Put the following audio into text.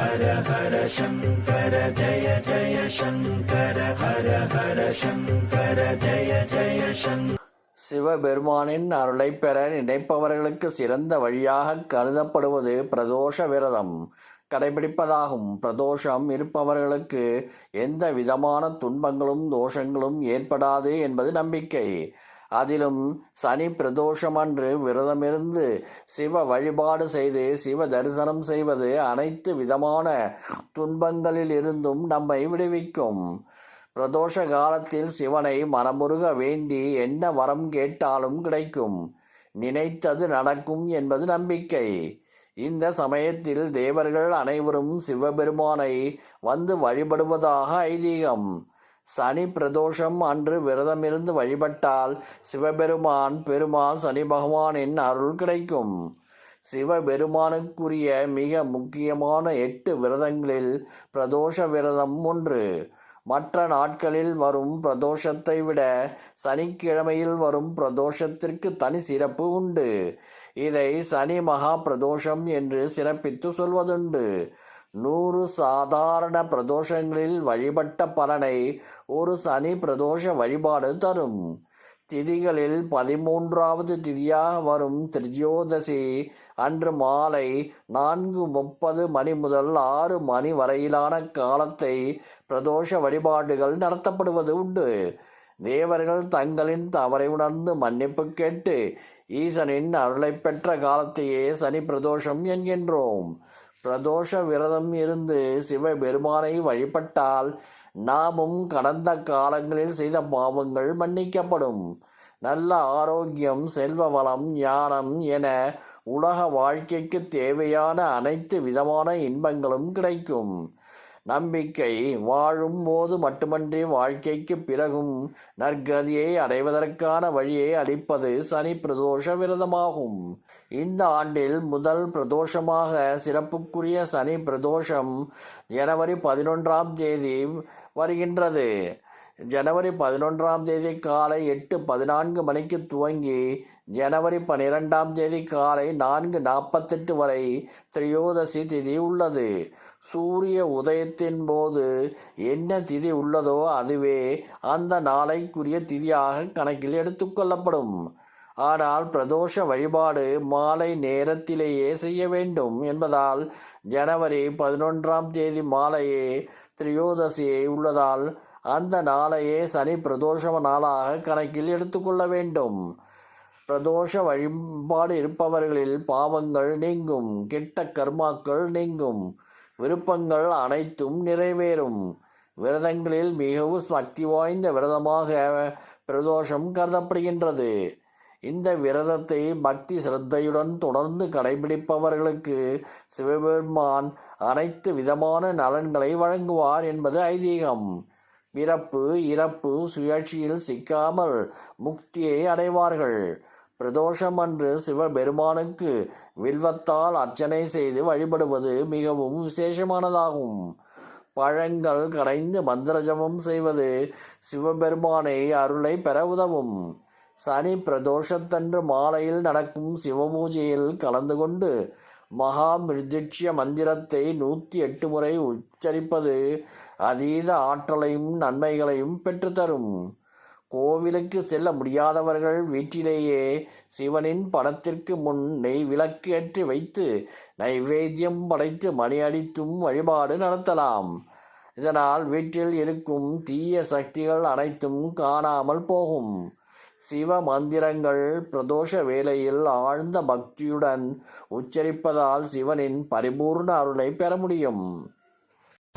ஹர ஹர சங்கர ஜய ஜய சங்கர ஹர ஹர சங்கர ஜய ஜய சங்கர சிவபெருமானின் அருளை பெற நினைப்பவர்களுக்கு சிறந்த வழியாக கருதப்படுவது பிரதோஷ விரதம். கடைபிடிப்பதாகும். பிரதோஷம் இருப்பவர்களுக்கு எந்த விதமான துன்பங்களும் தோஷங்களும் ஏற்படாது என்பது நம்பிக்கை. அதிலும் சனி பிரதோஷம் அன்று விரதமிருந்து சிவ வழிபாடு செய்து சிவ தரிசனம் செய்வது அனைத்து விதமான துன்பங்களில் இருந்தும் நம்மை விடுவிக்கும். பிரதோஷ காலத்தில் சிவனை மனமுருக வேண்டி என்ன வரம் கேட்டாலும் கிடைக்கும். நினைத்தது நடக்கும் என்பது நம்பிக்கை. இந்த சமயத்தில் தேவர்கள் அனைவரும் சிவபெருமானை வந்து வழிபடுவதாக ஐதீகம். சனி பிரதோஷம் அன்று விரதமிருந்து வழிபட்டால் சிவபெருமான் பெருமாள் சனி பகவானின் அருள் கிடைக்கும். சிவபெருமானுக்குரிய மிக முக்கியமான எட்டு விரதங்களில் பிரதோஷ விரதம் ஒன்று. மற்ற நாட்களில் வரும் பிரதோஷத்தை விட சனிக்கிழமையில் வரும் பிரதோஷத்திற்கு தனி சிறப்பு உண்டு. இதை சனி மகா பிரதோஷம் என்று சிறப்பித்து சொல்வதுண்டு. நூறு சாதாரண பிரதோஷங்களில் வழிபட்ட பலனை ஒரு சனி பிரதோஷ வழிபாடு தரும். திதிகளில் பதிமூன்றாவது திதியாக வரும் திரியோதசி அன்று மாலை நான்கு முப்பது மணி முதல் ஆறு மணி வரையிலான காலத்தை பிரதோஷ வழிபாடுகள் நடத்தப்படுவது உண்டு. தேவர்கள் தங்களின் தவறை உணர்ந்து மன்னிப்பு கேட்டு ஈசனின் அருளை பெற்ற காலத்தையே சனி பிரதோஷம் என்கின்றோம். பிரதோஷ விரதம் இருந்து சிவபெருமானை வழிபட்டால் நாமும் கடந்த காலங்களில் செய்த பாவங்கள் மன்னிக்கப்படும். நல்ல ஆரோக்கியம் செல்வ வளம் ஞானம் என உலக வாழ்க்கைக்கு தேவையான அனைத்து விதமான இன்பங்களும் கிடைக்கும். நம்பிக்கை வாழும் போது மட்டுமன்றி வாழ்க்கைக்கு பிறகும் நற்கதியை அடைவதற்கான வழியை அளிப்பது சனி பிரதோஷ விரதமாகும். இந்த ஆண்டில் முதல் பிரதோஷமாக சிறப்புக்குரிய சனி பிரதோஷம் ஜனவரி பதினொன்றாம் தேதி வருகின்றது. ஜனவரி பதினொன்றாம் தேதி காலை எட்டு பதினான்கு மணிக்கு துவங்கி ஜனவரி பனிரெண்டாம் தேதி காலை நான்கு நாற்பத்தெட்டு வரை திரையோதசி திதி உள்ளது. சூரிய உதயத்தின் போது என்ன திதி உள்ளதோ அதுவே அந்த நாளைக்குரிய திதியாக கணக்கில் எடுத்துக்கொள்ளப்படும் ஆனால் பிரதோஷ வழிபாடு மாலை நேரத்திலேயே செய்ய வேண்டும் என்பதால் ஜனவரி பதினொன்றாம் தேதி மாலையே திரியோதசியை உள்ளதால் அந்த நாளையே சனி பிரதோஷ நாளாக கணக்கில் எடுத்துக்கொள்ள வேண்டும். பிரதோஷ வழிபாடு இருப்பவர்களில் பாவங்கள் நீங்கும் கெட்ட கர்மாக்கள் நீங்கும் விருப்பங்கள் அனைத்தும் நிறைவேறும். விரதங்களில் மிகவும் சக்தி வாய்ந்த விரதமாக பிரதோஷம் கருதப்படுகின்றது. இந்த விரதத்தை பக்தி சிரத்தையுடன் தொடர்ந்து கடைபிடிப்பவர்களுக்கு சிவபெருமான் அனைத்து விதமான நலன்களை வழங்குவார் என்பது ஐதீகம். பிறப்பு இறப்பு சுழற்சியில் சிக்காமல் முக்தியை அடைவார்கள். பிரதோஷம் அன்று சிவபெருமானுக்கு வில்வத்தால் அர்ச்சனை செய்து வழிபடுவது மிகவும் விசேஷமானதாகும். பழங்கள் கடைந்து மந்திரஜபம் செய்வது சிவபெருமானை அருளை பெற உதவும். சனி பிரதோஷத்தன்று மாலையில் நடக்கும் சிவபூஜையில் கலந்து கொண்டு மகா மிருதிட்சிய மந்திரத்தை நூற்றி எட்டு முறை உச்சரிப்பது அதீத ஆற்றலையும் நன்மைகளையும் பெற்றுத்தரும். கோவிலுக்கு செல்ல முடியாதவர்கள் வீட்டிலேயே சிவனின் படத்திற்கு முன் நெய் விளக்கு ஏற்றி வைத்து நைவேத்தியம் படைத்து மணி அடித்தும் வழிபாடு நடத்தலாம். இதனால் வீட்டில் இருக்கும் தீய சக்திகள் அனைத்தும் காணாமல் போகும். சிவ மந்திரங்கள் பிரதோஷ வேளையில் ஆழ்ந்த பக்தியுடன் உச்சரிப்பதால் சிவனின் பரிபூர்ண அருளை பெற முடியும்.